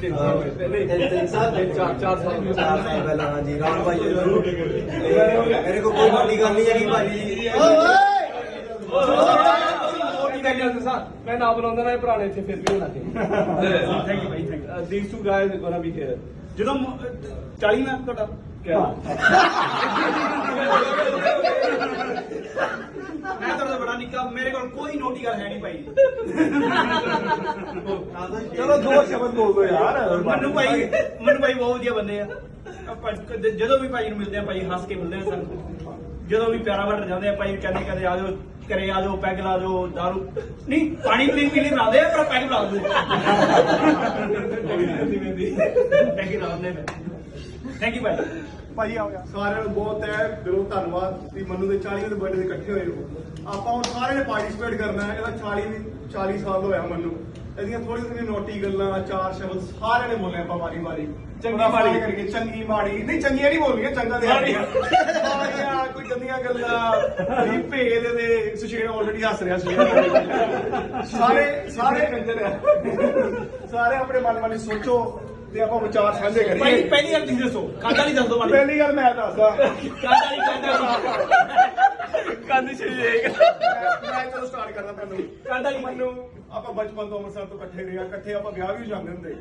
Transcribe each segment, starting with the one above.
ਤਿੰਨ ਸਾਲ ਤਿੰਨ ਚਾਰ ਚਾਰ ਸਾਲ ਚਾਰ ਸਾਲ ਪਹਿਲਾਂ ਹਾਂਜੀ ਰਾਮ ਭਾਈ ਨੂੰ ਮੇਰੇ ਕੋਲ ਕੋਈ ਵੱਡੀ ਗੱਲ ਨਹੀਂ ਹੈਗੀ ਭਾਜੀ ਮੈਂ ਨਾ ਬੁਲਾਉਂਦਾ ਨਾ ਇਹ ਪੁਰਾਣੇ ਇੱਥੇ ਫਿਰ ਵੀ ਹੋਣਾ thank you Bhai thank you these two guys are gonna be ਜਦੋਂ ਮ- 40 ਮੈਂ ਤੁਹਾਡਾ ਕਿਆ ਮੈਂ ਤੁਹਾਡਾ ਬੜਾ ਨਿੱਕਾ ਮੇਰੇ ਕੋਲ ਕੋਈ ਨੋਟੀ ਗੱਲ ਹੈ ਨਹੀਂ ਭਾਈ। ਚਲੋ ਦੋ ਸ਼ਬਦ ਬੋਲ ਦੋ ਯਾਰ। ਮਨੂ ਭਾਈ ਮਨੂ ਭਾਈ ਬਹੁਤ ਵਧੀਆ ਬੰਦੇ ਆ। ਆਪਾਂ ਜਦੋਂ ਵੀ ਭਾਈ ਨੂੰ ਮਿਲਦੇ ਆ ਭਾਈ ਹੱਸ ਕੇ ਮਿਲਦੇ ਆ ਸਾਨੂੰ। ਜਦੋਂ ਵੀ ਪਿਆਰਾ ਵਟਰ ਜਾਂਦੇ ਆ ਭਾਈ ਕਹਿੰਦੇ ਕਦੇ ਆ ਜਾਓ ਕਰੇ ਆ ਜਾਓ ਪੈਗ ਲਾ ਜਾਓ ਦਾਰੂ। ਨਹੀਂ ਪਾਣੀ ਪੀਣ ਪੀਣ ਲਈ ਲਾਦੇ ਆ ਪਰ ਪੈਗ ਲਾ ਦਿੰਦੇ। ਪੈਗ ਲਾ ਦਿੰਦੇ ਥੈਂਕ ਯੂ ਭਾਈ। ਭਾਈ ਆ ਗਿਆ ਸਾਰਿਆਂ ਨੂੰ ਬਹੁਤ ਹੈ ਦਿਲੋਂ ਧੰਨਵਾਦ ਵੀ ਮਨੂ ਦੇ 40 ਦੇ ਬਰਥਡੇ ਦੇ ਇਕੱਠੇ ਹੋਏ ਹੋ। ਆਪਾਂ ਹੁਣ ਸਾਰਿਆਂ ਨੇ ਪਾਰਟਿਸਿਪੇਟ ਕਰਨਾ ਹੈ ਇਹਦਾ 40 ਵੀ 40 ਸਾਲ ਹੋਇਆ ਮਨੂ। ਇਹਦੀਆਂ ਥੋੜੀ ਥੋੜੀ ਨੋਟੀ ਗੱਲਾਂ ਚਾਰ ਸ਼ਬਦ ਸਾਰਿਆਂ ਨੇ ਬੋਲੇ ਆਪਾਂ ਵਾਰੀ ਵਾਰੀ। ਚੰਗੀ ਮਾੜੀ। ਕਰਕੇ ਚੰਗੀ ਮਾੜੀ। ਨਹੀਂ ਚੰਗੀਆਂ ਨਹੀਂ ਬੋਲਣੀਆਂ ਚੰਗਾ ਦੇ ਮਾੜੀਆਂ ਕੋਈ ਗੰਦੀਆਂ ਗੱਲਾਂ ਵੀ ਭੇਦ ਦੇ ਸੁਸ਼ੇਣ ਆਲਰੇਡੀ ਹੱਸ ਰਿਹਾ ਸੀ ਸਾਰੇ ਸਾਰੇ ਸਾਰੇ ਆਪਣੇ ਮਨ ਮਨ ਸੋਚੋ। ਤੇ ਆਪਾਂ ਵਿਚਾਰ ਸਾਂਝੇ ਕਰੀਏ। ਪਹਿਲੀ ਗੱਲ ਤੁਸੀਂ ਦੱਸੋ ਕਾਂਡਾ ਨਹੀਂ ਦੱਸ ਦੋ ਮਾੜੀ ਪਹਿਲੀ ਗੱਲ ਮੈਂ ਦੱਸਦਾ। ਕਾਂਡਾ ਨਹੀਂ ਕਾਂਡਾ ਕੰਨ ਸ਼ੇਕ ਮੈਂ ਮੈਂ ਚਲੋ ਸਟਾਰਟ ਕਰਦਾ ਤੁਹਾਨੂੰ ਕਾਂਡਾ ਨਹੀਂ ਮੈਨੂੰ ਆਪਾਂ ਬਚਪਨ ਤੋਂ ਅੰਮ੍ਰਿਤਸਰ ਤੋਂ ਇਕੱਠੇ ਰਹੇ ਆ। ਇਕੱਠੇ ਆਪਾਂ ਵਿਆਹ ਵੀ ਜਾਂਦੇ ਹੁੰਦੇ।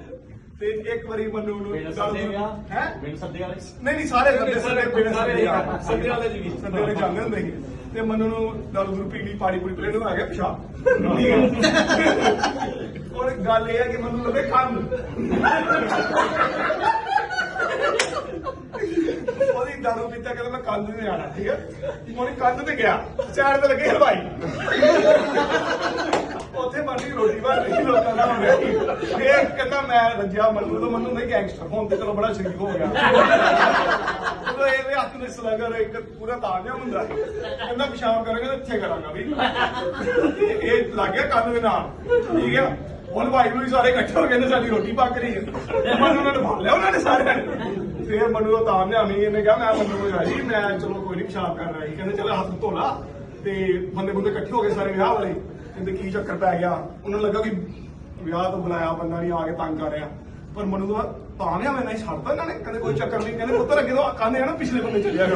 ਤੇ ਇੱਕ ਵਾਰੀ ਮੈਨੂੰ ਨੂੰ ਮੇਰੇ ਸੱਦੇ ਵਿਆਹ? ਹੈ? ਮੈਨੂੰ ਸੱਦੇ ਵਾਲੇ? ਨਹੀਂ ਨਹੀਂ ਸਾਰੇ ਸੱਦੇ ਸਾਰੇ ਬਿਨਾਂ ਸਾਰੇ ਸੱਦੇ ਆ। ਸੱਦੇ ਵਾਲੇ ਜੀ। ਵੀ। ਸੱਦੇ ਵਾਲੇ ਜਾਂਦੇ ਹੁੰਦੇ ਸੀ। ਤੇ ਮੈਨੂੰ ਨੂੰ ਦਾਰੂ ਦੂਰੂ ਪੀਣੀ ਪਾਣੀ ਪੂਰੀ ਪੀਣੀ ਨੂੰ ਆ ਗਿਆ ਪਿਸ਼ਾਬ। ਔਰ ਗੱਲ ਇਹ ਹੈ ਕਿ ਮੈਨੂੰ ਲੱਗੇ ਕੰਨ ਉਹਦੀ ਦਾਰੂ ਪੀਤਾ ਕਹਿੰਦਾ ਮੈਂ ਕੰਨ ਨਹੀਂ ਆਣਾ, ਠੀਕ ਹੈ? ਉਹਨੇ ਕੰਨ ਤੇ ਗਿਆ। ਸਾਈਡ ਤੇ ਲੱਗੇ ਹਲਵਾਈ ਉੱਥੇ ਬਣੀ ਰੋਟੀ ਬਣ ਰਹੀ, ਲੋਕਾਂ ਦਾ ਹੋ ਰਿਹਾ ਫੇਰ ਕਹਿੰਦਾ ਮੈਂ ਰੱਜਿਆ ਮੰਨੂ ਤੋਂ ਮੰਨੂ ਨਹੀਂ, ਗੈਂਗਸਟਰ ਹੁਣ ਤੇ ਚਲੋ ਬੜਾ ਸ਼ਰੀਕ ਹੋ ਗਿਆ। ਜਦੋਂ ਇਹ ਹੱਥ ਨੇ ਸਲਗਰ, ਇੱਕ ਪੂਰਾ ਤਾਜਾ ਹੁੰਦਾ। ਕਹਿੰਦਾ ਪਿਸ਼ਾਬ ਕਰਾਂਗਾ ਤਾਂ ਇੱਥੇ ਕਰਾਂਗਾ ਵੀ। ਇਹ ਲੱਗ ਗਿਆ ਕੰਨ ਦੇ ਨਾਲ, ਠੀਕ ਹੈ? ਹੁਣ ਭਾਈ ਨੂੰ ਸਾਰੇ ਇਕੱਠੇ ਹੋ ਗਏ ਨੇ ਸਾਡੀ ਰੋਟੀ ਪੱਕ ਰਹੀ ਹੈ। ਮੰਨੂ ਨੇ ਫੜ ਲਿਆ, ਉਹਨਾਂ ਨੇ ਸਾਰਿਆਂ ਨੇ। ਫੇਰ ਮੰਨੂ ਦਾ ਤਾਮ ਲਿਆ ਇਹਨੇ ਕਿਹਾ, ਮੈਂ ਮੰਨੂ ਨੂੰ ਜਾਈ, ਮੈਂ ਚਲੋ ਕੋਈ ਨਹੀਂ ਪਿਸ਼ਾਬ ਕਰ ਰਹੀ ਕਹਿੰਦੇ, ਚਲ ਹੱਥ ਧੋ ਲਾ ਤੇ ਬੰਦੇ ਬੰਦੇ ਇਕੱਠੇ ਹੋ ਗਏ ਸਾਰੇ ਵਿਆਹ ਵਾਲੇ। ਕਹਿੰਦੇ, ਕੀ ਚੱਕਰ ਪੈ ਗਿਆ? ਉਹਨਾਂ ਨੂੰ ਲੱਗਾ ਕਿ ਵਿਆਹ ਤੋਂ ਬੁਲਾਇਆ, ਬੰਦਾ ਨਹੀਂ ਆ ਕੇ ਤੰਗ ਕਰ ਰਿਹਾ। ਪਰ ਮਨੂ ਦਾ ਤਾਂ ਮੈਂ ਨਹੀਂ ਛੱਡਦਾ ਇਹਨਾਂ ਨੇ। ਕਹਿੰਦੇ ਕੋਈ ਚੱਕਰ ਨਹੀਂ ਕਹਿੰਦੇ ਪੁੱਤਰ ਅੱਗੇ ਤੋਂ ਕੰਨ ਆ ਨਾ ਪਿਛਲੇ ਬੰਦੇ ਚੱਲਿਆ ਗਿਆ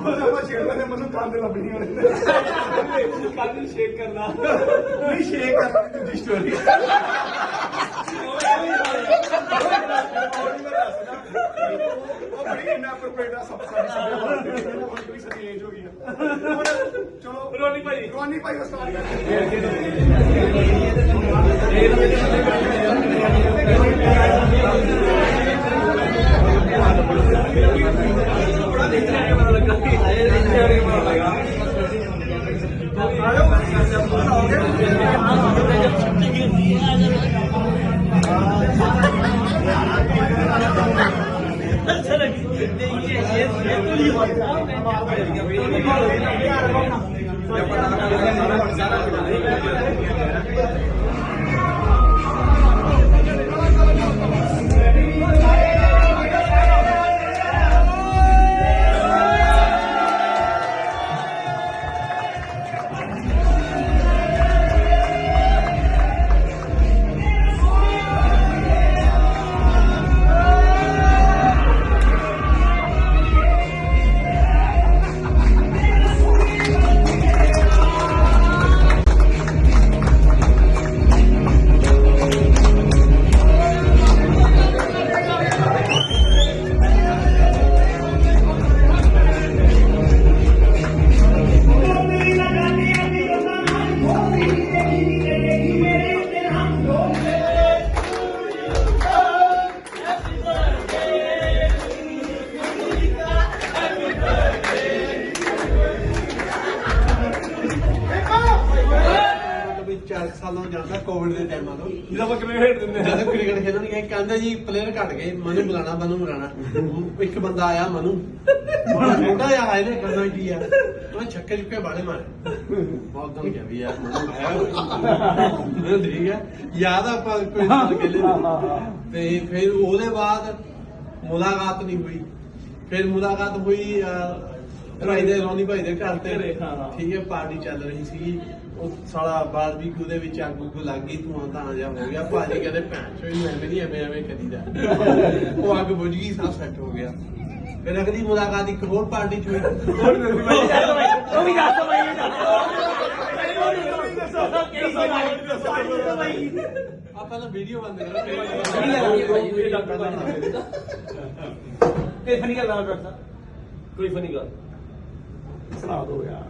ਉਹਦਾ ਆਪਾਂ ਛੇੜਦੇ ਨੇ ਮੈਨੂੰ ਕੰਨ ਦੇ ਲੱਭਣੀ ਹੋਣੀ ਕੰਨ ਸ਼ੇਕ ਕਰਨਾ। ਨਹੀਂ ਸ਼ੇਕ ਕਰਨੀ ਦੂਜੀ ਸਟੋਰੀ ਉਹ ਬੜੀ ਇਨਐਪਰੋਪ੍ਰੀਏਟ ਆ ਸਭ ਸਾਡੀ ਸਾਡੇ ਵਾਸਤੇ ਹੁਣ ਕੋਈ ਸਾਡੀ ਏਜ ਹੋ ਗਈ ਆ ਹੁਣ ਚਲੋ ਰੋਣੀ ਭਾਈ। ਰੋਣੀ ਭਾਈ ਦਾ ਸਟਾਰਟ ਕਰਦੇ ਵੀ ਗਏ ਮਨੂੰ ਬੁਲਾਣਾ ਮਨੂੰ ਬੁਲਾਣਾ ਇੱਕ ਬੰਦਾ ਆਇਆ ਮਨੂੰ। ਛੋਟਾ ਜਿਹਾ ਆਇਆ ਨੇ ਕਰਨਾ ਕੀ ਆ? ਉਹਨੇ ਛੱਕੇ ਚੁੱਕੇ ਬਾਲੇ ਮਾਰੇ। ਬਹੁਤ ਦਿਨ ਗਿਆ ਵੀ ਯਾਰ ਮਨੂੰ ਹੈ ਠੀਕ ਹੈ ਯਾਦ ਆ ਆਪਾਂ ਕੋਈ ਸਾਲ ਖੇਲੇ ਤੇ ਫਿਰ ਉਹਦੇ ਬਾਅਦ ਮੁਲਾਕਾਤ ਨਹੀਂ ਹੋਈ। ਫਿਰ ਮੁਲਾਕਾਤ ਹੋਈ ਭਾਈ ਦੇ ਰੋਣੀ ਭਾਈ ਦੇ ਘਰ ਤੇ। ਠੀਕ ਹੈ ਪਾਰਟੀ ਚੱਲ ਰਹੀ ਸੀ ਉਹ ਸਾਲਾ ਬਾਦ ਵੀ ਉਹਦੇ ਵਿੱਚ ਅੱਗ ਉੱਗ ਲੱਗ ਗਈ ਧੂਆਂ ਤਾਂ ਜਾ ਹੋ ਗਿਆ। ਭਾਜੀ ਕਹਿੰਦੇ ਭੈਣ ਚੋਈ ਐਵੇਂ ਨਹੀਂ ਐਵੇਂ ਐਵੇਂ ਕਰੀਦਾ। ਉਹ ਅੱਗ ਬੁਝ ਗਈ ਸਭ ਸੈੱਟ ਹੋ ਗਿਆ। ਫਿਰ ਅਗਲੀ ਮੁਲਾਕਾਤ ਇੱਕ ਹੋਰ ਪਾਰਟੀ ਚ ਹੋਈ। ਉਹ ਵੀ ਦੱਸ ਬਾਈ ਇਹ ਆਪਾਂ ਤਾਂ ਵੀਡੀਓ ਬੰਦ ਕਰੋ ਇਹ ਫਨੀ ਗੱਲ ਨਾ ਕਰਦਾ। ਕੋਈ ਫਨੀ ਗੱਲ। ਸੁਣਾ ਦੋ ਯਾਰ।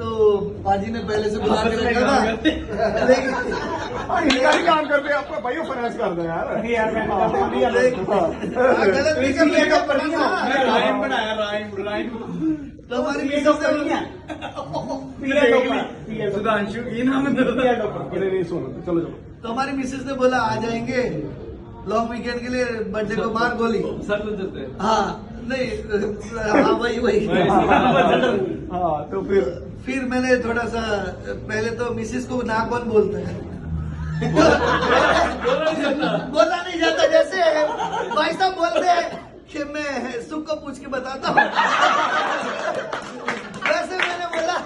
तो बाजी ने पहले से बुला के रखा था। लेकिन हाँ, काम ही काम आपका भाई फाइनेंस कर दो यार। यार मैं मेकअप कर हाँ। हाँ, बनाया तो हमारी मेकअप कर सुधांशु नाम है नहीं सुनो चलो चलो। तो हमारी मिसेस ने बोला आ जाएँगे। लॉन्ग वीकेंड के लिए बर्थडे को मार गोली। सर। हाँ। नहीं हाँ वही वही। ਹਾਂ तो फिर? फिर मैंने थोड़ा सा पहले तो मिसेस को ना कौन बोलता है? बोला नहीं जाता जैसे भाई साहब बोलते हैं कि मैं सुख को पूछ के बताता हूँ। वैसे मैंने बोला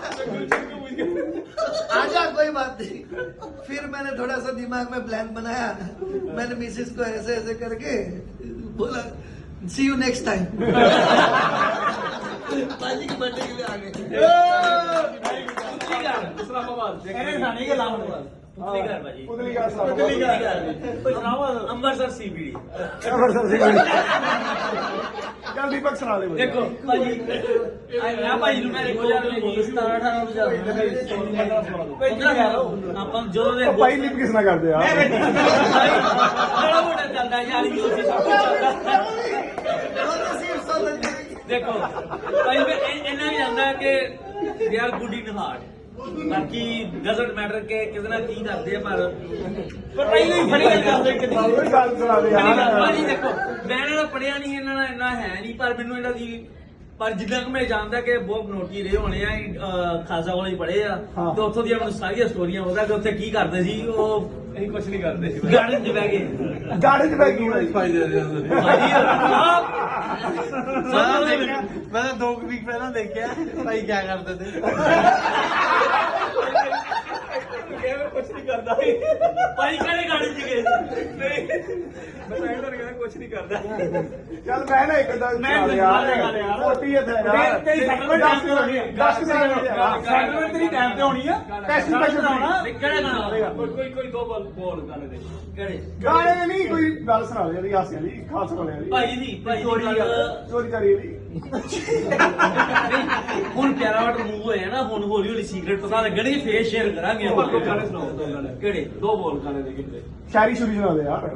आजा कोई बात नहीं। फिर मैंने थोड़ा सा दिमाग में प्लान बनाया। मैंने मिसिस को ऐसे ऐसे करके बोला सी यू नेक्स्ट टाइम पाजी के बर्थडे के लिए आ गए ਇਸਲਾਮਾਬਾਦ ਇਹਨੇ ਸਾਨੀ ਕੇ ਲਾਉਣ ਬਸ ਪੁਤਲੀ ਘਰ ਭਾਜੀ ਉਦਲੀ ਗੱਲ ਸੁਣਾ ਪੁਤਲੀ ਘਰ ਸੁਣਾਵਾ ਅੰਮ੍ਰਿਤਸਰ ਸੀਬੀਡੀ ਚੱਲ ਦੀਪਕ ਸੁਣਾ ਦੇ ਵਧੀਆ। ਦੇਖੋ ਭਾਜੀ ਮੈਂ ਭਾਜੀ ਨੂੰ ਮੈਂ ਦੇਖੋ ਯਾਰ 17 18 ਵਜੇ ਆਪਾਂ ਜਦੋਂ ਦੇ ਉਹ ਭਾਈ ਲਿਪ ਕਿਸ ਨਾਲ ਕਰਦੇ ਆ ਬੜਾ ਮੋਟਾ ਚੱਲਦਾ ਯਾਰ ਇਹ ਉਸੇ ਸਭ ਕੁਝ ਚੱਲਦਾ ਦੇਖੋ ਭਾਈ ਇਹ- ਇੰਨਾ ਵੀ ਜਾਂਦਾ ਕਿ they are good in heart ਬਾਕੀ ਡਸਨਟ ਮੈਟਰ ਕਿ ਕਿਸ ਨਾਲ ਕੀ ਕਰਦੇ ਆ ਪਰ ਪਰ ਪਹਿਲਾਂ ਹੀ ਫੜੀ ਗੱਲ ਕਰਦੇ ਗੱਲ ਦੇ ਯਾਰ। ਭਾਜੀ ਦੇਖੋ ਮੈਂ ਇਹਨਾਂ ਦਾ ਪੜਿਆ ਨਹੀਂ ਇਹਨਾਂ ਦਾ ਇੰਨਾ ਹੈ ਨਹੀਂ ਪਰ ਮੈਨੂੰ ਇਹਨਾਂ ਦੀ ਪਰ ਜਿੱਦਾਂ ਕਿ ਮੈਂ ਜਾਣਦਾ ਕਿ ਬਹੁਤ ਨੋਟੀ ਰਹੇ ਹੋਣੇ ਆ ਖਾਲਸਾ ਕੋਲ ਹੀ ਪੜ੍ਹੇ ਆ। ਤੇ ਉੱਥੋਂ ਦੀਆਂ ਮੈਨੂੰ ਸਾਰੀਆਂ ਸਟੋਰੀਆਂ ਉਹਦਾ ਕਿ ਉੱਥੇ ਕੀ ਕਰਦੇ ਸੀ ਉਹ ਅਸੀਂ ਕੁਝ ਨਹੀਂ ਕਰਦੇ ਸੀ। ਗਾਰਡਨ 'ਚ ਬਹਿ ਗਏ। ਗਾੜੀ ਚ ਬੈਠੀ ਹੋਈ ਭਾਈ ਦੇ ਮੈਂ ਦੇਖਿਆ ਮੈਂ ਤਾਂ ਦੋ ਕੁ ਵੀਕ ਪਹਿਲਾਂ ਦੇਖਿਆ ਭਾਈ ਕੀ ਕਰਦੇ ਤੇ ਕਿਵੇਂ ਕੁਝ ਨਹੀਂ ਕਰਦਾ ਭਾਈ ਕਿਹੜੇ ਗਾਰਡਨ ਗਏ ਤਾਂ ਕਰਦਾ। ਚੱਲ ਮੈਂ ਨਾ ਇੱਕ ਦਾ ਮੈਂ ਸੁਣਾ ਦੇ ਗੱਲ ਕਰ ਯਾਰ ਯਾਰ। ਮੋਟੀ ਹੈ ਤੇ ਯਾਰ ਤੇ ਸੈਟਲਮੈਂਟ ਟਾਈਮ ਤੇ ਹੋਣੀ ਹੈ ਦਸ ਕੁ ਮਿੰਟ ਹੋਏ ਆ। ਸੈਟਲਮੈਂਟ ਤੇਰੀ ਟਾਈਮ ਤੇ ਹੋਣੀ ਆ। ਟੈਸਟ ਪੈਸੇ ਹੋਣਾ ਨਹੀਂ, ਕਿਹੜਾ ਗਾਣਾ ਹੋਵੇਗਾ ਕੋਈ ਕੋਈ ਕੋਈ ਦੋ ਬੋਲ ਬੋਲ ਦੇ। ਕਿਹੜੇ? ਗਾਣੇ ਦੇ ਨਹੀਂ ਕੋਈ ਗੱਲ ਸੁਣਾ ਦੇ ਜਿਹੜੀ ਹਾਸਿਆਂ ਦੀ ਖਾਸ ਵਾਲਿਆਂ ਦੀ। ਭਾਈ ਦੀ ਭਾਈ ਦੀ ਗੱਲ ਚੋਰੀ ਕਰੀ ਦੀ। ਹੁਣ ਪਿਆਰਾ ਵਾਟ ਮੂਵ ਹੋਇਆ ਨਾ ਹੁਣ ਹੌਲੀ ਹੌਲੀ ਸੀਕ੍ਰੇਟ ਪਤਾ ਲੱਗਣਗੇ ਫੇਰ ਸ਼ੇਅਰ ਕਰਾਂਗੇ। ਆਪਾਂ ਗਾਣੇ ਸੁਣਾਓ ਦੋ ਗਾਣੇ ਕਿਹੜੇ? ਦੋ ਬੋਲ ਗਾਣੇ ਦੇ ਕਿਹੜੇ? ਸ਼ਾਇਰੀ ਸ਼ੁਰੀ ਸੁਣਾ ਦੇ ਯਾਰ।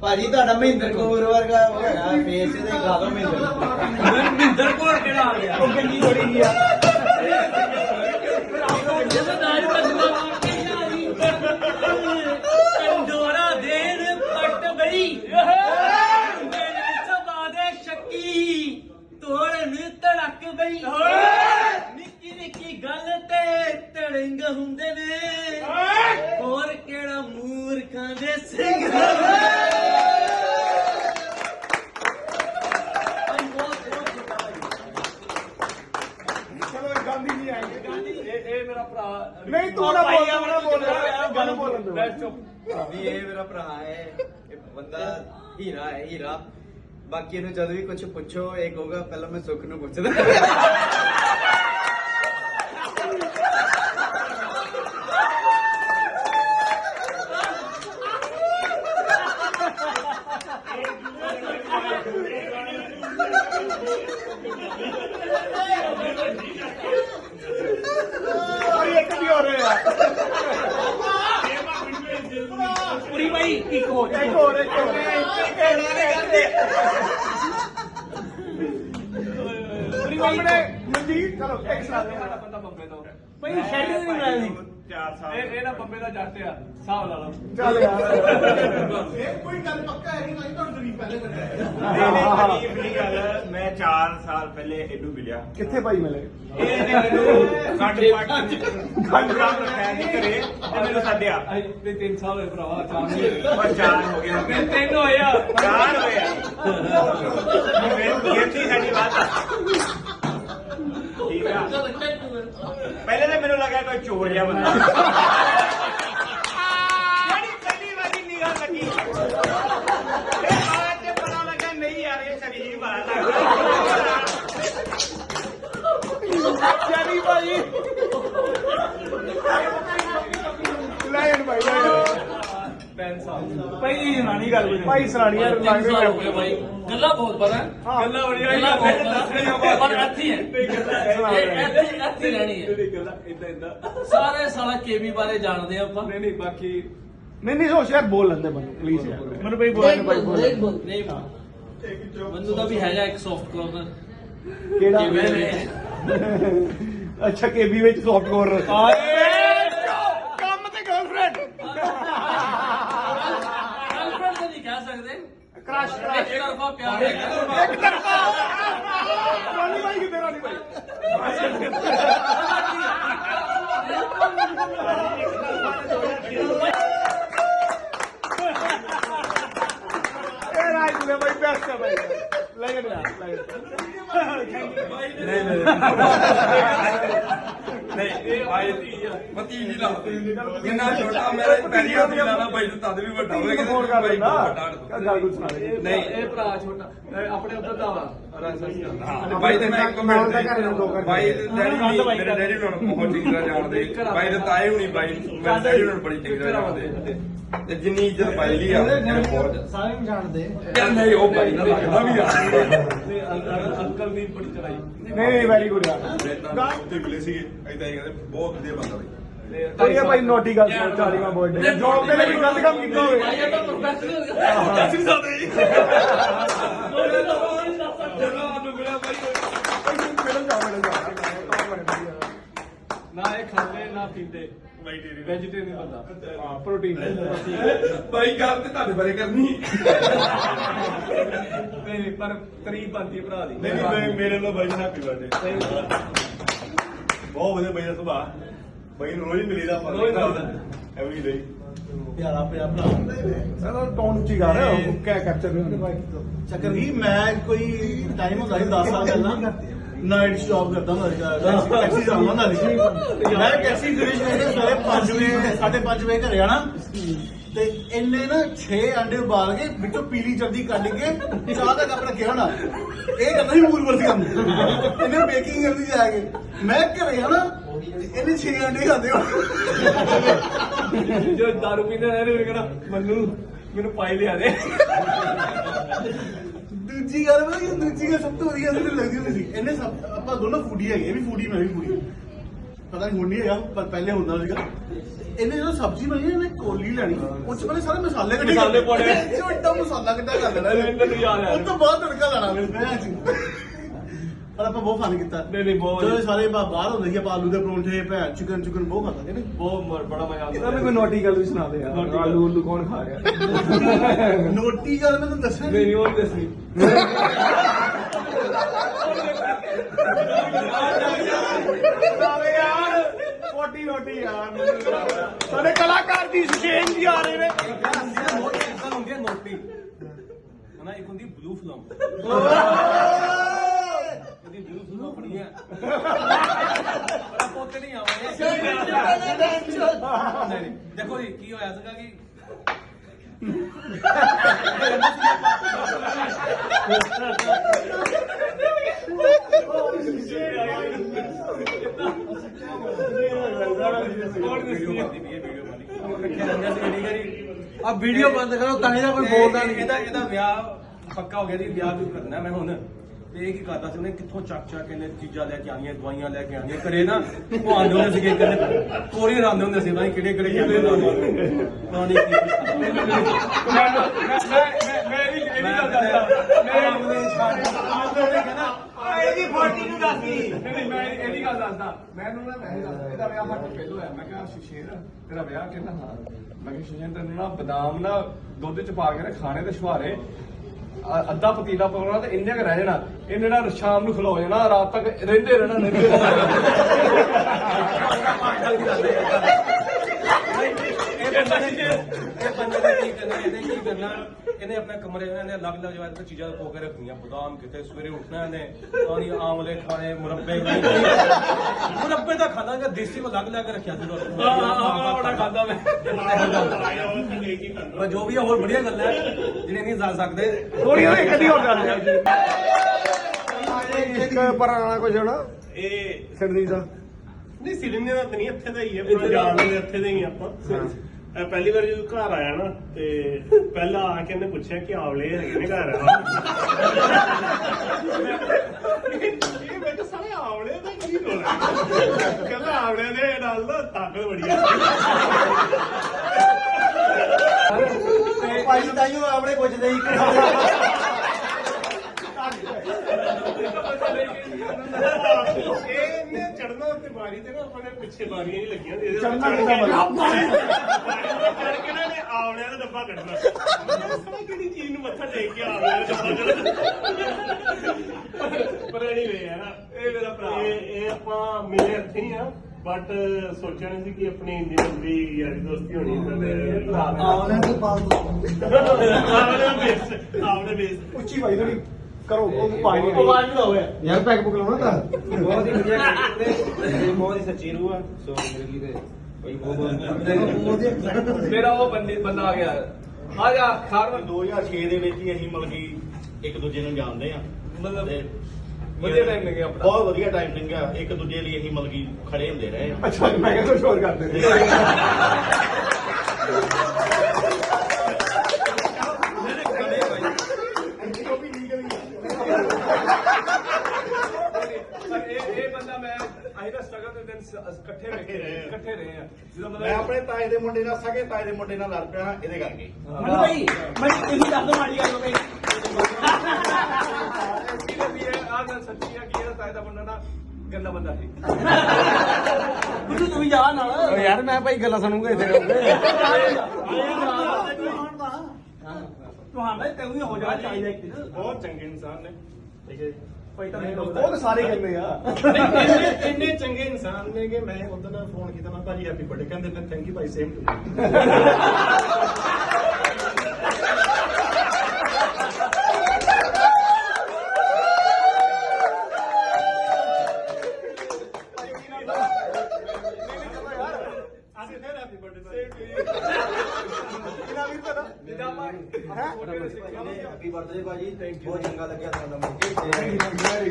ਭਾਜੀ ਤੁਹਾਡਾ ਮਹਿੰਦਰ ਕਪੂਰ ਵਰਗਾ ਹੈਗਾ ਫੇਸ ਤੇ ਗਾ ਦੋ ਮਹਿੰਦਰ। ਮਹਿੰਦਰ ਕੋਲ ਕਿਹੜਾ ਆ ਗਿਆ? ਉਹ ਗੰਦੀ ਥੋੜੀ ਜੀ ਆ ਜਦੋਂ ਦਾਜ ਬੰਦਾ ਮਾਰ ਕੇ ਯਾਰੀ ਕੰਡੋਰਾ ਦੇਣ ਪੱਟ ਬਈ ਮੇਰੇ ਸਭਾ ਦੇ ਸ਼ੱਕੀ ਤੋੜਨ ਧੜਕ ਬਈ ਨਿੱਕੀ ਨਿੱਕੀ ਗੱਲ ਤੇ ਤੜੰਗ ਹੁੰਦੇ ਨੇ ਹੋਰ ਕਿਹੜਾ ਮੂਰਖਾਂ ਦੇ ਸਿੰਘ ਚਲੋ ਇਹ ਗਾਂਧੀ ਜੀ ਆਏਗੇ ਇਹ ਇਹ ਮੇਰਾ ਭਰਾ ਨਹੀਂ ਤੂੰ ਨਾ ਬੋਲ ਤੂੰ ਨਾ ਬੋਲ ਗੱਲ ਬੋਲਣ ਦੇ ਬੈਠ ਚੁੱਪ ਵੀ ਇਹ ਮੇਰਾ ਭਰਾ ਹੈ ਇਹ ਬੰਦਾ ਹੀਰਾ। ਹੈ ਬਾਕੀ ਇਹਨੂੰ ਜਦੋਂ ਵੀ ਕੁਝ ਪੁੱਛੋ, ਇਹ ਕਹੂਗਾ, ਪਹਿਲਾਂ ਮੈਂ ਸੁੱਖ ਨੂੰ ਪੁੱਛਦਾ ਇੱਕ ਵੀ ਹੋ ਰਿਹਾ ਪੂਰੀ ਭਾਈ ਇੱਕ ਹੋ ਇੱਕ ਹੋਰ ਇੱਕ ਹੋਰ ਪੂਰੀ ਸਾਹਮਣੇ ਮਨਜੀਤ ਚਲੋ ਇੱਕ ਸੁਣਾ ਦੇ ਬੰਦਾ ਬੰਬੇ ਤੋਂ ਭਾਈ ਸ਼ੈਲੀ ਨਹੀਂ ਬਣਾਇਆ ਸੀ 4 ਸਾਲ ਇਹ ਇਹਦਾ ਬੰਬੇ ਦਾ ਜੱਟ ਆ ਹਿਸਾਬ ਲਾ ਲਓ। ਚੱਲ ਯਾਰ। ਇਹ ਕੋਈ ਗੱਲ ਪੱਕਾ ਹੈ ਕਿ ਨਹੀਂ ਤੁਹਾਨੂੰ ਗਰੀਬ ਪਹਿਲੇ ਨਹੀਂ ਨਹੀਂ ਗਰੀਬ ਨਹੀਂ ਗੱਲ। ਮੈਂ 4 ਸਾਲ ਪਹਿਲੇ ਇਹਨੂੰ ਮਿਲਿਆ। ਕਿੱਥੇ ਭਾਈ ਮਿਲੇ? ਇਹਨੇ ਮੈਨੂੰ ਸਾਡੇ ਪਾਰਟੀ ਰੱਖਿਆ ਸੀ ਘਰੇ ਤੇ ਮੈਨੂੰ ਸੱਦਿਆ। ਤੇ 3 ਸਾਲ ਹੋਏ ਭਰਾਵਾ ਚਾਰ ਨਹੀਂ ਪਰ ਚਾਰ ਹੋ ਗਿਆ ਤਿੰਨ ਤਿੰਨ ਹੋਇਆ ਚਾਰ ਹੋਇਆ ਇਹ ਕੀ ਸਾਡੀ ਬਾਤ ਆ। ਪਹਿਲੇ ਤਾਂ ਮੈਨੂੰ ਲੱਗਾ ਕੋਈ ਚੋਰ ਜਿਹਾ ਬੰਦਾ। ਜਿਹੜੀ ਪਹਿਲੀ ਵਾਰੀ ਨਿਗਾਹ ਲੱਗੀ। ਇਹ ਬਾਅਦ ਚ ਪਤਾ ਲੱਗਾ ਨਹੀਂ ਯਾਰ ਇਹ ਸ਼ਰੀਰ ਬੜਾ ਲੱਗਦਾ ਜਾਨੀ ਭਾਈ। ਲੈਣ ਭਾਈ ਲੈਣ ਪੈਨ ਸਾਹਿਬ ਪਹਿਲੀ ਜਨਾਨੀ ਗੱਲ ਭਾਈ ਸਰਾਣੀ ਯਾਰ ਹੋ ਗਏ ਬਾਈ ਗੱਲਾਂ ਬਹੁਤ ਪਤਾ। ਗੱਲਾਂ ਬੜੀਆਂ ਗੱਲਾਂ ਬਹੁਤ ਦੱਸ ਰਹੀਆਂ ਪਰ ਇੱਥੇ ਹੈ ਇਹ ਇੱਥੇ ਇੱਥੇ ਰਹਿਣੀ ਹੈ ਇਦਾਂ ਇਦਾਂ ਸਾਰੇ ਸਾਲਾ ਕੇਬੀ ਬਾਰੇ ਜਾਣਦੇ ਆ ਆਪਾਂ। ਨਹੀਂ ਨਹੀਂ ਬਾਕੀ ਨਹੀਂ ਨਹੀਂ ਸੋਚ ਯਾਰ ਬੋਲ ਲੈਂਦੇ ਮੈਨੂੰ ਪਲੀਜ਼ ਯਾਰ। ਮੈਨੂੰ ਭਾਈ ਬੋਲਣ ਭਾਈ ਬੋਲ ਨਹੀਂ ਬੰਦੂ ਦਾ ਵੀ ਹੈਗਾ ਇੱਕ ਸੌਫਟ ਕਾਰਨਰ ਕਿਹੜਾ? ਅੱਛਾ ਕੇਬੀ ਵਿੱਚ ਸੌਫਟਵੇਅਰ ਕੰਮ ਤੇ ਗਰਲਫ੍ਰੈਂਡ ਗਰਲਫ੍ਰੈਂਡ ਤਾਂ ਨਹੀਂ ਕਹਿ ਸਕਦੇ ਕ੍ਰਸ਼ ਇੱਕ ਤਰਫਾ ਪਿਆਰ ਹੈ ਇੱਕ ਤਰਫਾ। ਰਾਣੀ ਭਾਈ ਕਿੱਥੇ ਰਾਣੀ ਭਾਈ ਇਹ ਰਾਜ ਨੇ ਭਾਈ ਬੈਸਟ ਹੈ ਭਾਈ ਲੈ ਗਿਆ ਲੈ ਨਹੀਂ ਨਹੀਂ। ਨਹੀਂ ਇਹ ਆਏ ਤੀ ਆ। ਮਤੀ ਨਹੀਂ ਲਾ ਜਿੰਨਾ ਛੋਟਾ ਮੇਰਾ ਪਹਿਲੀ ਵਾਰ ਲਾਣਾ ਭਾਈ ਨੂੰ ਤਦ ਵੀ ਵੱਡਾ ਨਹੀਂ। ਇਹ ਭਰਾ ਛੋਟਾ। ਆਪਣੇ ਉੱਧਰ ਦਾ ਵਾ। ਹਾਂ, ਭਾਈ ਤੇ ਮੈਂ ਇੱਕ ਮੈਂ ਮਿੰਟ ਨੂੰ ਦੋ ਦੇ ਡੈਡੀ ਨੂੰ ਮੇਰੇ ਡੈਡੀ ਨੂੰ ਬਹੁਤ ਚੰਗੀ ਤਰ੍ਹਾਂ ਜਾਣਦੇ ਭਾਈ ਦੇ ਤਾਏ ਹੁਣੀ ਭਾਈ ਮੇਰੇ ਡੈਡੀ ਨੂੰ ਬੜੀ ਚੰਗੀ ਤਰ੍ਹਾਂ ਜਾਣਦੇ ਤੇ ਜਿੰਨੀ ਇੱਜ਼ਤ ਭਾਈ ਲਈ ਆ ਮੈਂ ਸਾਰੇ ਨੂੰ ਜਾਣਦੇ ਨਹੀਂ ਉਹ ਭਾਈ ਨਾਲ ਲੱਗਦਾ ਵੀ ਆ ਅੰਕਲ ਦੀ ਬੜੀ ਚੜਾਈ ਨਹੀਂ ਨਹੀਂ ਵੈਰੀ ਗੁੱਡ ਯਾਰ ਉੱਤੇ ਮਿਲੇ ਸੀਗੇ ਐਦਾਂ ਹੀ ਕਹਿੰਦੇ ਬਹੁਤ ਵਧੀਆ ਬੰਦਾ ਬਈ ਕੋਈ ਭਾਈ ਨੋਟੀ ਗੱਲ ਸੁਣ ਚਾਲੀਵਾਂ ਬਰਥਡੇ ਜੋਬ ਦੇ ਲਈ ਗਲਤ ਕੰਮ ਕੀਤਾ ਹੋਵੇ ਭਾਈ ਇਹ ਤਾਂ ਪ੍ਰੋਫੈਸ਼ਨਲ ਨਾ ਇਹ ਖਾਂਦੇ ਨਾ ਪੀਂਦੇ। ਵੈਜੀਟੇਰੀਅਨ ਬੰਦਾ। ਹਾਂ ਪ੍ਰੋਟੀਨ ਭਾਈ ਗੱਲ ਤੇ ਤੁਹਾਡੇ ਬਾਰੇ ਕਰਨੀ। ਨਹੀਂ ਨਹੀਂ ਪਰ ਤਰੀਫ ਬਣਦੀ ਹੈ ਭਰਾ ਦੀ। ਨਹੀਂ ਨਹੀਂ ਮੇਰੇ ਨਾਲ ਬਾਈ ਹੈਪੀ ਬਰਥਡੇ ਬਹੁਤ ਵਧੀਆ ਬਾਈ ਦਾ ਸੁਭਾਅ। ਬਾਈ ਨੂੰ ਰੋਜ਼ ਮਿਲੀਦਾ ਆਪਾਂ ਰੋਜ਼ ਮਿਲੀਦਾ। ਐਵਰੀ ਡੇ ਪਿਆਰਾ ਪਿਆਰਾ ਭਰਾ। ਸਾਰਾ ਟੌਨ ਉੱਚੀ ਕਰ ਰਿਹਾ ਉਹ ਕਿਆ ਕੈਪਚਰ ਨਹੀਂ ਹੁੰਦਾ ਚੱਕਰ ਵੀ ਮੈਂ ਕੋਈ ਟਾਈਮ ਹੁੰਦਾ ਸੀ 10 ਸਾਲ ਪਹਿਲਾਂ। ਨਾਈਟ ਜੌਬ ਕਰਦਾ ਹੁੰਦਾ ਸੀ ਟੈਕਸੀ ਚਲਾਉਂਦਾ ਹੁੰਦਾ ਸੀ। ਮੈਂ ਟੈਕਸੀ ਫਿਨਿਸ਼ ਕਰਕੇ ਸਵੇਰੇ 5 ਵਜੇ 5:30 ਵਜੇ ਘਰੇ ਆਣਾ ਤੇ ਇੰਨੇ ਨਾ 6 ਅੰਡੇ ਉਬਾਲ ਕੇ ਵਿੱਚੋਂ ਪੀਲੀ ਚਰਦੀ ਕੱਢ ਕੇ ਚਾਹ ਦਾ ਕੱਪ ਰੱਖਿਆ ਹੋਣਾ। ਇਹ ਕਰਦਾ ਸੀ ਮੂਲ ਵਰਤੀ ਕੰਮ। ਇਹਨੇ ਬੇਕਿੰਗ ਕਰਦੀ ਜਾ ਕੇ ਮੈਂ ਘਰੇ ਆਣਾ ਇਹਨੇ 6 ਅੰਡੇ ਖਾਦੇ ਹੋ ਜੋ ਦਾਰੂ ਪੀਂਦੇ ਨੇ ਇਹਨੇ ਕਹਿੰਦਾ, ਮੰਨੂ, ਮੈਨੂੰ ਪਾਈ ਲਿਆ ਦੇ। ਦੂਜੀ ਗੱਲ ਪਤਾ ਕੀ ਦੂਜੀ ਗੱਲ ਸਭ ਤੋਂ ਵਧੀਆ ਮੈਨੂੰ ਲੱਗਦੀ ਹੁੰਦੀ ਸੀ। ਇਹਨੇ ਸਭ ਆਪਾਂ ਦੋਨੋਂ ਫੂਡੀ ਹੈਗੇ ਇਹ ਵੀ ਫੂਡੀ ਮੈਂ ਵੀ ਫੂਡੀ ਪਤਾ ਨਹੀਂ ਹੁਣ ਨਹੀਂ ਹੈਗਾ ਪਰ ਪਹਿਲੇ ਹੁੰਦਾ ਸੀਗਾ। ਇਹਨੇ ਜਦੋਂ ਸਬਜ਼ੀ ਬਣਾਈ ਇਹਨੇ ਕੋਲੀ ਲੈਣੀ। ਉਹ ਚ ਪਹਿਲੇ ਸਾਰੇ ਮਸਾਲੇ ਕੱਢੇ। ਮਸਾਲੇ ਪਾਉਣੇ। ਛੋਟਾ ਮਸਾਲਾ ਕਿੱਦਾਂ ਕਰ ਲੈਣਾ। ਇਹਨੇ। ਮੈਨੂੰ ਯਾਦ ਆ। ਉਹ ਤੋਂ ਬਾਅਦ ਤੜਕਾ ਲਾਣਾ ਮੇਰੇ ਚ ਪਰ ਆਪਾਂ ਬਹੁਤ ਫਨ ਕੀਤਾ। ਨਹੀਂ, ਨਹੀਂ, ਬਹੁਤ ਜਦੋਂ ਸਾਰੇ ਬਾ- ਬਾਹਰ ਹੁੰਦੇ ਸੀ ਆਪਾਂ ਆਲੂ ਦੇ ਪਰੌਂਠੇ ਭੈਣ ਚਿਕਨ ਚਿਕਨ ਬਹੁਤ ਖਾਂਦੇ ਨੇ। ਬਹੁਤ ਮ- ਬੜਾ ਮਜ਼ਾ ਇਹਨਾਂ ਆਉਂਦਾ ਨੇ ਕੋਈ ਨੋਟੀ ਗੱਲ ਵੀ ਸੁਣਾ ਦੇ ਯਾਰ। ਗੱਲ। ਆਲੂ ਉਲੂ ਕੌਣ ਖਾ ਗਿਆ ਨੋਟੀ ਗੱਲ ਮੈਂ ਤੁਹਾਨੂੰ ਦੱਸਣਾ ਨਹੀਂ ਨਹੀਂ ਉਹ ਨਹੀਂ ਦੱਸਣੀ ਰੋਟੀ ਯਾਰ ਸਾਡੇ ਕਲਾਕਾਰ ਦੀ ਸੁਸ਼ੇਨ ਜੀ ਆ ਰਹੇ ਨੇ। ਹੁੰਦੀ ਹੈ ਨੋਟੀ ਹਨਾ ਇੱਕ ਹੁੰਦੀ ਬਲੂ ਫਿਲਮ ਇਹਦੀ ਬਲੂ ਫਿਲਮ ਆਪਣੀ ਹੈ ਪਰ ਪੋਤੇ ਨਹੀਂ ਆਵਾਂਗੇ ਨਹੀਂ ਨਹੀਂ। ਦੇਖੋ ਜੀ ਕੀ ਹੋਇਆ ਸੀਗਾ ਕਿ ਆ ਵੀਡੀਓ ਬੰਦ ਕਰੋ ਤਾਂ ਇਹਦਾ ਕੋਈ ਬੋਲਦਾ ਨਹੀਂ। ਇਹਦਾ ਇਹਦਾ ਵਿਆਹ ਪੱਕਾ ਹੋ ਗਿਆ ਜੀ ਵਿਆਹ ਵੀ ਕਰਨਾ ਮੈਂ ਹੁਣ। ਤੇ ਇਹ ਕੀ ਕਰਦਾ ਸੀ ਉਹਨੇ? ਕਿੱਥੋਂ ਚੱਕ ਚੱਕ ਕੇ ਇਹਨੇ ਚੀਜ਼ਾਂ ਲੈ ਕੇ ਆਣੀਆਂ ਦਵਾਈਆਂ ਲੈ ਕੇ ਆਣੀਆਂ ਕਰੇ ਨਾ ਉਹ ਆਂਦੇ ਹੁੰਦੇ ਸੀਗੇ ਕਹਿੰਦੇ ਕੋਰੀ ਰਾਂਦੇ ਹੁੰਦੇ ਸੀ ਭਾਈ ਕਿਹੜੇ ਕਿਹੜੇ ਕਹਿੰਦੇ ਹੁੰਦੇ ਪੁਰਾਣੀ ਮੈਂ ਮੈਂ ਮੈਂ ਮੈਂ ਇਹ ਨਹੀਂ ਗੱਲ ਦੱਸਦਾ। ਮੈਂ ਉਹਨੇ ਛੱਡ ਆਂਦੇ ਕਹਿੰਦਾ ਇਹਦੀ 40 ਨੂੰ ਦੱਸੀ ਨਹੀਂ ਮੈਂ ਇਹਦੀ ਗੱਲ ਦੱਸਦਾ। ਮੈਨੂੰ ਨਾ ਮੈਂ ਦੱਸਦਾ ਇਹਦਾ ਵਿਆਹ ਸਾਡੇ ਪਹਿਲੋਂ ਹੋਇਆ। ਮੈਂ ਕਿਹਾ ਸ਼ਸ਼ੀਰ ਤੇਰਾ ਵਿਆਹ ਕਹਿੰਦਾ ਹਾਂ ਮੈਂ ਕਿਹਾ ਸ਼ਸ਼ੀਰ ਤੈਨੂੰ ਨਾ ਬਦਾਮ ਨਾ ਦੁੱਧ ਚ ਪਾ ਕੇ ਨਾ ਖਾਣੇ ਤੇ ਛੁਹਾਰੇ ਅ- ਅੱਧਾ ਪਤੀਲਾ ਪਾਉਣਾ ਤੇ ਇੰਨੇ ਕੁ ਰਹਿ ਜਾਣਾ ਇਹ ਨਾ ਸ਼ਾਮ ਨੂੰ ਖਲੋ ਜਾਣਾ, ਰਾਤ ਤੱਕ ਰਹਿੰਦੇ ਰਹਿਣਾ ਰਹਿੰਦੇ ਇਹ ਬੰਦੇ ਨੇ ਇਹ ਬੰਦੇ ਨੇ ਕੀ ਕਰਨਾ ਇਹਨੇ ਆਪਣੇ ਕਮਰੇ ਵਿੱਚ ਇਹਨੇ ਅਲੱਗ ਅਲੱਗ ਜਗ੍ਹਾ ਤੇ ਚੀਜ਼ਾਂ ਪੋ ਕੇ ਰੱਖਣੀਆਂ ਬਦਾਮ ਕਿਤੇ ਸਵੇਰੇ ਉੱਠਣਾ ਇਹਨੇ ਆਣੀ ਆਮਲੇ ਖਾਣੇ ਮੁਰੱਬੇ ਖਾਣੇ। ਮੁਰੱਬੇ ਤਾਂ ਖਾਣਾਗਾ ਦੇਸੀ ਕੋ ਅਲੱਗ ਅਲੱਗ ਰੱਖਿਆ ਸੀ ਹਾਂ ਹਾਂ ਬੜਾ ਖਾਂਦਾ ਮੈਂ। ਪਰ ਜੋ ਵੀ ਆ ਹੋਰ ਬੜੀਆਂ ਗੱਲਾਂ ਹੈ ਜਿਹੜੇ ਨਹੀਂ ਜਾ ਸਕਦੇ। ਥੋੜੀਆਂ ਇੱਕ ਅੱਧੀ ਹੋਰ ਗੱਲ ਇੱਕ ਪੁਰਾਣਾ ਕੁਝ ਹੋਣਾ ਇਹ ਸਿਰਦੀ ਦਾ। ਨਹੀਂ ਸਿਲਿੰਡੇ ਦਾ ਤਾਂ ਨਹੀਂ ਇੱਥੇ ਦਾ ਹੀ ਹੈ ਪੰਜਾਬ ਦੇ ਇੱਥੇ ਦੇ ਹੀ ਆਪਾਂ। ਇਹ ਪਹਿਲੀ ਵਾਰ ਜਦੋਂ ਘਰ ਆਇਆ ਨਾ ਤੇ ਪਹਿਲਾਂ ਆ ਕੇ ਇਹਨੇ ਪੁੱਛਿਆ ਕਿ ਆਵਲੇ ਹੈਗੇ ਨੇ ਘਰ? ਇਹ ਮੈਂ ਤਾਂ ਸਾਰੇ ਆਵਲੇ ਦਾ ਕੀ ਰੋਲਾ ਕਹਿੰਦਾ ਆਵਲੇ ਦੇ ਨਾਲ ਨਾ ਤਾਕਤ ਬੜੀ ਆ। ਭਾਈ ਆਪਣੇ ਪੁੱਛਦੇ ਹੀ ਇਹਨੇ ਚੜਨਾ ਉੱਤੇ ਬਾਰੀ ਤੇ ਨਾ ਆਪਣੇ ਪਿੱਛੇ ਬਾਰੀਆਂ ਨਹੀਂ ਲੱਗੀਆਂ ਹੁੰਦੀਆਂ ਚੜ੍ਹਨਾ ਕਿਹਦਾ ਮਤਲਬ? ਚੜ ਕੇ ਨਾ ਇਹਨੇ ਆਵਲਿਆਂ ਦਾ ਡੱਬਾ ਕੱਢਣਾ। ਮੈਂ ਸਮਝ ਕਿਹੜੀ ਚੀਜ਼ ਨੂੰ ਮੱਥਾ ਟੇਕ ਕੇ ਆਵਲਿਆਂ ਦਾ ਡੱਬਾ ਕੱਢਣਾ? ਪਰ ਐਨੀਵੇ ਹੈ ਨਾ। ਇਹ ਮੇਰਾ ਭਰਾ। ਇਹ ਇਹ ਆਪਾਂ ਮਿਲੇ ਇੱਥੇ ਹੀ ਆ ਬਟ ਸੋਚਿਆ ਨਹੀਂ ਸੀ ਕਿ ਆਪਣੀ ਇੰਨੀ ਲੰਬੀ ਯਾਰੀ ਦੋਸਤੀ ਹੋਣੀ ਮੇਰੇ ਭਰਾ ਨਾਲ ਆਉਣਾ ਤੇ। ਪਾਉ ਆਵਲੇ ਬੇਸ ਆਵਲੇ ਬੇਸ ਉੱਚੀ ਭਾਈ ਥੋੜੀ ਕਰੋ ਉਹ ਪਾਈ ਨਹੀਂ ਆਵਾਜ਼ ਵੀ ਹੋਵੇ। ਯਾਰ ਪੈਕ ਬੁਕ ਲਾਉਣਾ ਤਾਂ। ਬਹੁਤ ਹੀ ਵਧੀਆ ਬਹੁਤ ਹੀ ਸੱਚੀ ਰੂਹ ਆ। ਸੋ ਜ਼ਿੰਦਗੀ ਦੇ ਕੋਈ ਬਹੁਤ ਬਹੁਤ ਮੇਰਾ ਉਹ ਬੰਦੇ ਬੰਦਾ ਆ ਗਿਆ। ਆ ਜਾ ਖਾਰ 2006 ਦੇ ਵਿੱਚ ਹੀ ਅਸੀਂ ਮਤਲਬ ਕਿ ਇੱਕ ਦੂਜੇ ਨੂੰ ਜਾਣਦੇ ਆ। ਮਤਲਬ ਵਧੀਆ time ਲੰਘਿਆ ਆਪਣਾ। ਬਹੁਤ ਵਧੀਆ ਟਾਈਮ ਲੰਘਿਆ ਇੱਕ ਦੂਜੇ ਲਈ ਅਸੀਂ ਮਤਲਬ ਕਿ ਖੜੇ ਹੁੰਦੇ ਰਹੇ ਆ। ਅੱਛਾ ਮੈਂ ਕਿਹਾ ਕੁਝ ਹੋਰ ਕਰਦੇ ਨੇ ਪਰ ਇਹ ਇਹ ਬੰਦਾ ਮੈਂ ਆਈ ਦਾ ਸਟਰਗਲ ਦੇ ਦਿਨ ਸ- ਇਕੱਠੇ ਵੇਖੇ ਰਹੇ। ਇਕੱਠੇ ਰਹੇ ਆ ਜਦੋਂ ਮੈਂ ਮਤਲਬ ਆਪਣੇ ਤਾਏ ਦੇ ਮੁੰਡੇ ਨਾਲ ਸਗੇ ਤਾਏ ਦੇ ਮੁੰਡੇ ਨਾਲ ਲੜ ਪਿਆ ਇਹਦੇ ਕਰਕੇ। ਮੈਨੂੰ ਭਾਈ ਮੈਨੂੰ ਤੁਸੀਂ ਦੱਸ ਦੋ ਮਾੜੀ ਗੱਲ ਭਾਈ। ਕਿਹਨੇ ਵੀ ਇਹ ਆ ਗੱਲ ਸੱਚੀ ਆ ਕਿ ਇਹਦਾ ਤਾਏ ਦਾ ਮੁੰਡਾ ਨਾ ਗੰਦਾ ਬੰਦਾ ਸੀ। ਕੁਝ ਤੂੰ ਵੀ ਜਾ ਨਾਲ। ਯਾਰ ਮੈਂ ਭਾਈ ਗੱਲਾਂ ਸੁਣੂਗਾ ਇੱਥੇ। ਤੁਹਾਡਾ ਤੈਨੂੰ ਵੀ ਹੋ ਜਾਣਾ ਚਾਹੀਦਾ ਇੱਕ ਦਿਨ। ਬਹੁਤ ਚੰਗੇ ਇਨਸਾਨ ਨੇ। ਠੀਕ ਹੈ ਭਾਈ ਤਾਂ ਨਹੀਂ ਉਹ ਤਾਂ ਸਾਰੇ ਕਹਿੰਦੇ ਆ। ਇੰਨੇ ਇੰਨੇ ਚੰਗੇ ਇਨਸਾਨ ਨੇ ਕਿ ਮੈਂ ਨਾਲ ਫੋਨ ਕੀਤਾ ਮੈਂ ਭਾਜੀ ਹੈਪੀ ਬਰਥਡੇ ਕਹਿੰਦੇ ਨੇ ਥੈਂਕ ਯੂ ਭਾਈ ਸੇਮ ਟੂ ਅਸੀਂ ਫਿਰ ਹੈਪੀ ਬਰਥਡੇ ਹੈਪੀ ਬਰਥਡੇ ਭਾਜੀ ਬਹੁਤ ਚੰਗਾ ਲੱਗਿਆ ਤੁਹਾਡਾ ਮਿਲ ਕੇ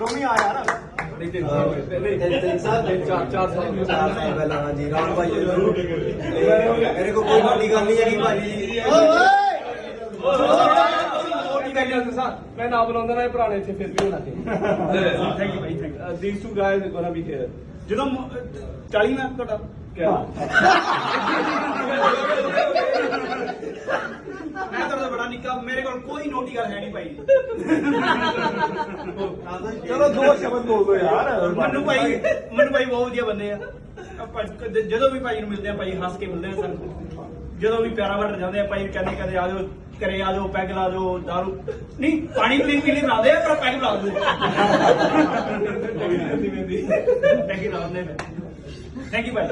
ਰੋਮੀ ਆ ਯਾਰ ਨਹੀਂ ਤਿੰਨ ਸਾਲ ਹੋਏ ਪਹਿਲੇ ਤਿੰਨ ਸਾਲ ਤਿੰਨ ਚਾਰ ਚਾਰ ਸਾਲ ਹੋਏ। ਚਾਰ ਸਾਲ ਪਹਿਲਾਂ ਹਾਂ ਜੀ ਰਾਮ ਭਾਈ ਜ਼ਰੂਰ ਮੇਰੇ ਕੋਲ ਕੋਈ ਵੱਡੀ ਗੱਲ ਨਹੀਂ ਹੈਗੀ ਭਾਜੀ। ਉਹ ਕੀ ਕਹਿੰਦੇ ਆ ਸਾਂ ਮੈਂ ਨਾ ਬੁਲਾਉਂਦਾ ਨਾ ਇਹ ਪੁਰਾਣੇ ਇੱਥੇ ਫਿਰ ਵੀ ਹੋਣਾ ਚਾਹੀਦਾ thank you Bhai thank you these two guys gonna be here ਜਦੋਂ ਮ- 40 ਮੈਂ ਤੁਹਾਡਾ ਮੈਂ ਤੁਹਾਡਾ ਬੜਾ ਨਿੱਕਾ ਮੇਰੇ ਕੋਲ ਕੋਈ ਨੋਟੀ ਗੱਲ ਹੈ ਨਹੀਂ ਭਾਈ। ਚਲੋ ਦੋ ਸ਼ਬਦ ਬੋਲ ਦੋ ਯਾਰ। ਮੈਨੂੰ ਭਾਈ ਮੈਨੂੰ ਭਾਈ ਬਹੁਤ ਵਧੀਆ ਬੰਦੇ ਆ। ਆਪਾਂ ਕਦੇ- ਜਦੋਂ ਵੀ ਭਾਈ ਨੂੰ ਮਿਲਦੇ ਆ ਭਾਈ ਹੱਸ ਕੇ ਮਿਲਦੇ ਆ ਸਾਨੂੰ। ਜਦੋਂ ਵੀ ਪਿਆਰਾ ਵਟਰ ਜਾਂਦੇ ਆ ਭਾਈ ਕਹਿੰਦੇ ਕਦੇ ਆ ਜਾਓ ਘਰੇ ਆ ਜਾਓ ਪੈਗ ਲਾ ਜਾਓ ਦਾਰੂ। ਨਹੀਂ ਪਾਣੀ ਪੀਣ ਪੀਣ ਬਣਾਉਂਦੇ ਆ ਪਰ ਪੈਗ ਲਾ ਦਿੰਦੇ ਪੈਗ ਲਾ ਦਿੰਦੇ ਥੈਂਕ ਯੂ ਭਾਈ।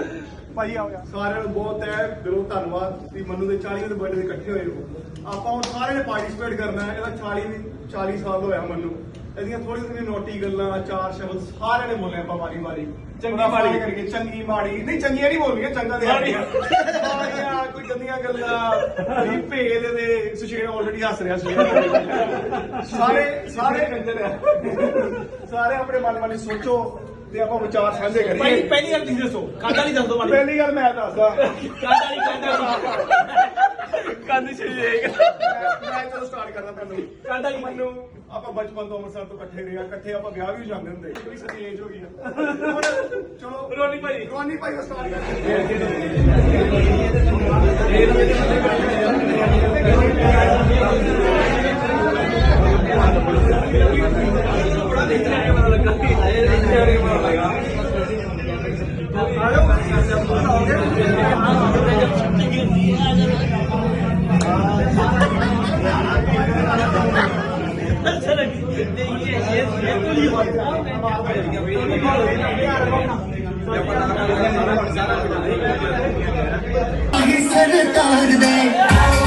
ਭਾਈ ਆ ਗਿਆ ਸਾਰਿਆਂ ਨੂੰ ਬਹੁਤ ਹੈ ਦਿਲੋਂ ਧੰਨਵਾਦ। ਵੀ ਮਨੂ ਦੇ 40ਵੇਂ ਬਰਥਡੇ ਦੇ ਇਕੱਠੇ ਹੋਏ ਹੋ। ਆਪਾਂ ਹੁਣ ਸਾਰਿਆਂ ਨੇ ਪਾਰਟਿਸਿਪੇਟ ਕਰਨਾ ਹੈ ਇਹਦਾ 40 ਵੀ 40 ਸਾਲ ਹੋਇਆ ਮਨੂ। ਇਹਦੀਆਂ ਥੋੜੀ ਥੋੜੀ ਨੋਟੀ ਗੱਲਾਂ ਚਾਰ ਸ਼ਬਦ ਸਾਰਿਆਂ ਨੇ ਬੋਲੇ ਆਪਾਂ ਵਾਰੀ ਵਾਰੀ ਚੰਗੀ ਮਾੜੀ। ਕਰਕੇ ਚੰਗੀ ਮਾੜੀ। ਨਹੀਂ ਚੰਗੀਆਂ ਨਹੀਂ ਬੋਲਣੀਆਂ ਚੰਗਾ ਦੇ ਮਾੜੀਆਂ ਕੋਈ ਗੰਦੀਆਂ ਗੱਲਾਂ। ਵੀ ਭੇਦ ਦੇ ਸੁਸ਼ੇਰ ਆਲਰੇਡੀ ਹੱਸ ਰਿਹਾ ਸੀ। ਸਾਰੇ ਸਾਰੇ ਕੰਜਰ ਸਾਰੇ ਆਪਣੇ ਮਨ ਮਨ ਸੋਚੋ। ਤੇ ਆਪਾਂ ਵਿਚਾਰ ਸਾਂਝੇ ਭਾਈ ਕਰੀਏ ਪਹਿਲੀ ਗੱਲ ਤੁਸੀਂ ਦੱਸੋ ਕਾਂਦਾ ਨਹੀਂ ਦੱਸ ਮਾੜੀ ਪਹਿਲੀ ਗੱਲ ਮੈਂ ਦੱਸਦਾ। ਕਾਂਦਾ ਨਹੀਂ ਕਾਂਦਾ ਕੰਨ ਛੇ ਮੈਂ ਮੈਂ ਚਲੋ ਸਟਾਰਟ ਕਰਦਾ ਤੁਹਾਨੂੰ ਕਾਂਦਾ ਨਹੀਂ? ਮੈਨੂੰ ਆਪਾਂ ਬਚਪਨ ਤੋਂ ਅੰਮ੍ਰਿਤਸਰ ਤੋਂ ਇਕੱਠੇ ਰਹੇ ਆ ਇਕੱਠੇ ਆਪਾਂ ਵਿਆਹ ਵੀ ਜਾਂਦੇ ਹੁੰਦੇ। ਸਦੀ ਏਜ ਹੋ ਗਈ ਆ। ਹੁਣ ਚਲੋ ਰੋਨੀ ਭਾਈ। ਰੋਨੀ ਭਾਈ ਦਾ ਸਟਾਰਟ ਕਰਦੇ ਸਰਤਾਜ सरकार दे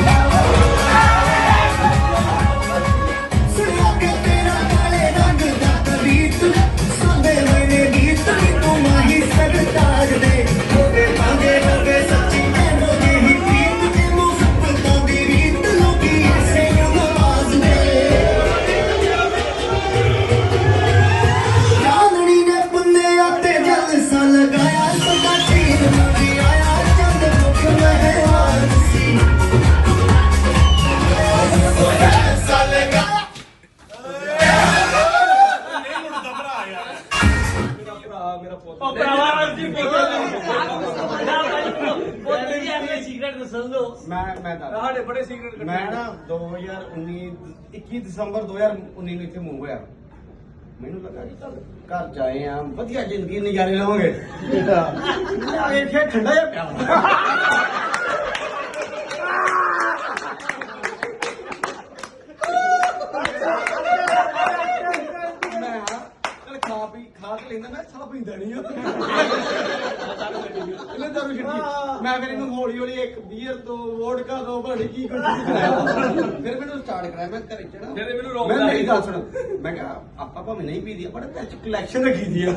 2019 21 ਦਸੰਬਰ 2019 ਨੂੰ ਇੱਥੇ ਮੂਵ ਹੋਇਆ। ਮੈਨੂੰ ਲੱਗਾ ਕਿ ਚੱਲ ਘਰ ਜਾਏ ਆ ਵਧੀਆ ਜ਼ਿੰਦਗੀ ਨਜ਼ਾਰੇ ਲਵਾਂਗੇ। ਆ ਇੱਥੇ ਠੰਡਾ ਜਿਹਾ ਪਿਆ ਮੈਂ ਹਾਂ ਚੱਲ ਕੇ ਲੈਂਦਾ ਮੈਂ ਸਾਲਾ ਪੀਂਦਾ ਨਹੀਂ ਆ। ਇਹਨੇ ਦਾਰੂ ਛੱਡੀ। ਮੈਂ ਫਿਰ ਇਹਨੂੰ ਹੌਲੀ ਹੌਲੀ ਇੱਕ ਬੀਅਰ ਤੋਂ ਵੋਡਕਾ ਤੋਂ ਬੜੀ ਕੀ ਕੁਝ ਫਿਰ ਮੈਨੂੰ ਸਟਾਰਟ ਕਰਾਇਆ ਮੈਂ ਘਰੇ ਚੜਾ ਫਿਰ ਮੈਨੂੰ ਰੋਕ ਮੈਂ। ਮੇਰੀ ਗੱਲ ਸੁਣ। ਮੈਂ ਕਿਹਾ ਆਪਾਂ ਭਾਵੇਂ ਨਹੀਂ ਪੀਦੀ ਪਰ ਘਰ ਚ ਕਲੈਕਸ਼ਨ ਰੱਖੀ ਦੀ ਆ।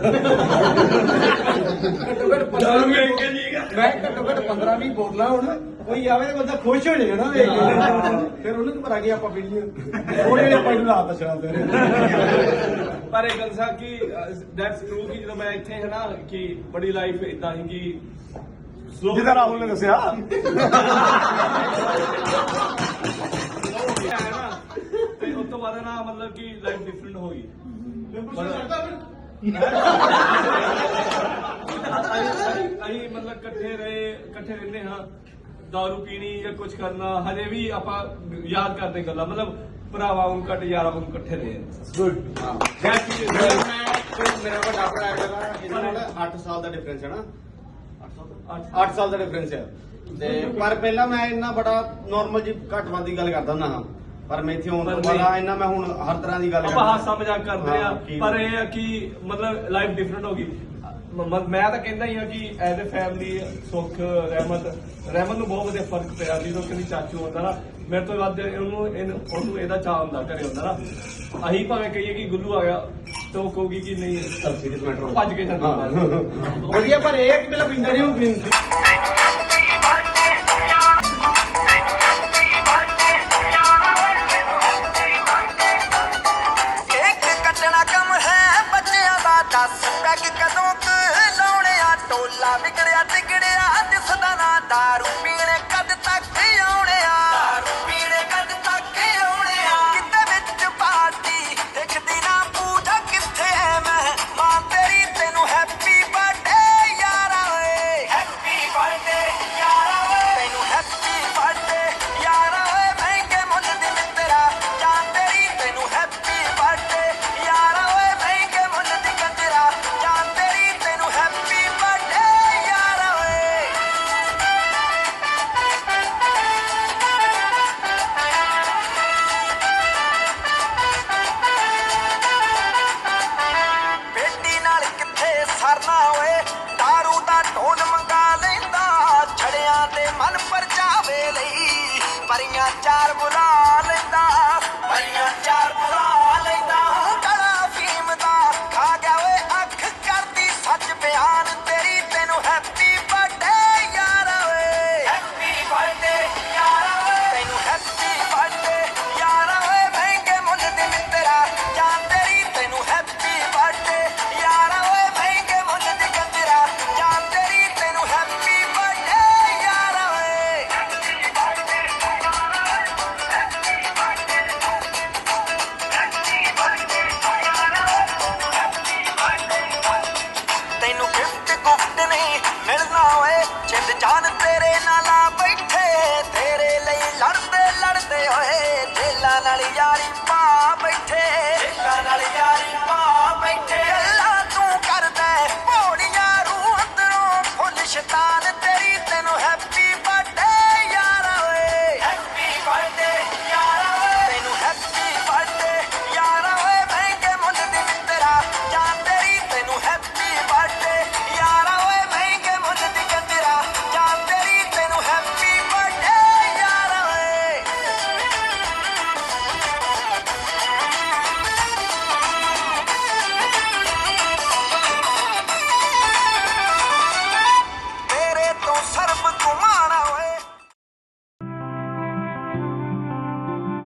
ਘੱਟੋ ਘੱਟ 15 ਵੇਖ ਕੇ ਮੈਂ ਘੱਟੋ ਘੱਟ 15 20 ਬੋਤਲਾਂ ਹੁਣ ਕੋਈ ਆਵੇ ਤਾਂ ਬੰਦਾ ਖੁਸ਼ ਹੋ ਜਾਏਗਾ ਨਾ ਵੇਖ ਕੇ। ਫਿਰ ਉਹਨੂੰ ਪਤਾ ਕੀ ਆਪਾਂ ਪੀਣੀਆਂ। ਉਹ ਜਿਹੜੇ ਆਪਾਂ ਨੂੰ ਰਾਤ ਦੱਸਣਾ ਫਿਰ ਪਰ ਇਹ ਗੱਲ ਸਾ ਕਿ ਦੈਟਸ ਟਰੂ ਕਿ ਜਦੋਂ ਮੈਂ ਇੱਥੇ ਹੈ ਨਾ ਕਿ ਬੜੀ ਲਾਈਫ ਇਦਾਂ ਹੀ ਕਿ ਜਿੱਦਾਂ ਰਾਹੁਲ ਨੇ ਦੱਸਿਆ। ਹੈ ਨਾ। ਤੇ ਉਸ ਤੋਂ ਬਾਅਦ ਨਾ ਮਤਲਬ ਕਿ ਲਾਈਫ ਡਿਫਰੈਂਟ ਹੋ ਗਈ। ਅਸੀਂ ਅਸੀਂ ਮਤਲਬ ਇਕੱਠੇ ਰਹੇ ਇਕੱਠੇ ਰਹਿੰਦੇ ਹਾਂ। ਦਾਰੂ ਪੀਣੀ ਜਾਂ ਕੁਝ ਕਰਨਾ ਹਜੇ ਵੀ ਆਪਾਂ ਯਾਦ ਕਰਦੇ ਗੱਲਾਂ। ਮਤਲਬ ਭਰਾਵਾਂ ਨੂੰ ਕੱਟ ਯਾਰਾਂ ਨੂੰ ਇਕੱਠੇ ਰਹੇ। ਗੁੱਡ That is- ਮੈਂ ਮੇਰਾ ਵੱਡਾ ਭਰਾ ਹੈਗਾ ਇਹਦੇ ਨਾਲ 8 ਸਾਲ ਦਾ ਡਿਫਰੈਂਸ ਹੈ ਨਾ। 8 ਸਾਲ ਦਾ ਡਿਫਰੈਂਸ ਹੈ। ਤੇ ਪਰ ਪਹਿਲਾਂ ਮੈਂ ਇੰਨਾ ਬੜਾ ਨਾਰਮਲ ਜੀ ਘੱਟ ਵੱਧ ਦੀ ਗੱਲ ਕਰਦਾ ਹੁੰਦਾ ਹਾਂ। ਪਰ ਮੈਂ ਇੱਥੇ ਆਉਣ ਤੋਂ ਪਰ ਬਾਅਦ ਇੰਨਾ ਮੈਂ ਹੁਣ ਹਰ ਤਰ੍ਹਾਂ ਦੀ ਗੱਲ ਆਪਾਂ ਹਾਸਾ ਮਜ਼ਾਕ ਕਰਦੇ ਆ ਹਾਂ, ਕੀ- ਪਰ ਇਹ ਆ ਕਿ ਮਤਲਬ ਲਾਈਫ ਡਿਫਰੈਂਟ ਹੋ ਗਈ। ਮੈਂ ਤਾਂ ਕਹਿੰਦਾ ਹੀ ਆ ਕਿ ਐਜ਼ ਅ ਫੈਮਿਲੀ ਸੁਖ ਰਹਿਮਤ ਰਹਿਮਤ ਨੂੰ ਬਹੁਤ ਵਧੀਆ ਫ਼ਰਕ ਪਿਆ ਜਦੋਂ ਕਿਉਂਕਿ ਚਾਚੂ ਹੁੰਦਾ ਨਾ। ਮੇਰੇ ਤੋਂ ਵੱਧ ਉਹਨੂੰ ਇਹਨੂੰ ਉਹਨੂੰ ਇਹਦਾ ਚਾਹ ਹੁੰਦਾ ਘਰੇ ਹੁੰਦਾ ਨਾ। ਅਸੀਂ ਭਾਵੇਂ ਕਹੀਏ ਕਿ ਗੁੱਲੂ ਆ ਗਿਆ ਤੋ ਕਹੂਗੀ ਕਿ ਨਹੀਂ ਸਬਸਿਡੀ ਦੇ ਮੈਟਰ ਭੱਜ ਕੇ ਜਾਂਦਾ ਵਧੀਆ ਪਰ ਇੱਕ ਬਿਲ ਪਿੰਦੇ ਨਹੀਂ ਉਹ ਬਿੰਦੀ ਟੋਲਾ ਵਿਗੜਿਆ ਟਿਕੜਿਆ ਦਿਸਦਾ ਨਾ ਦਾਰੂ ਪੀਣੇ।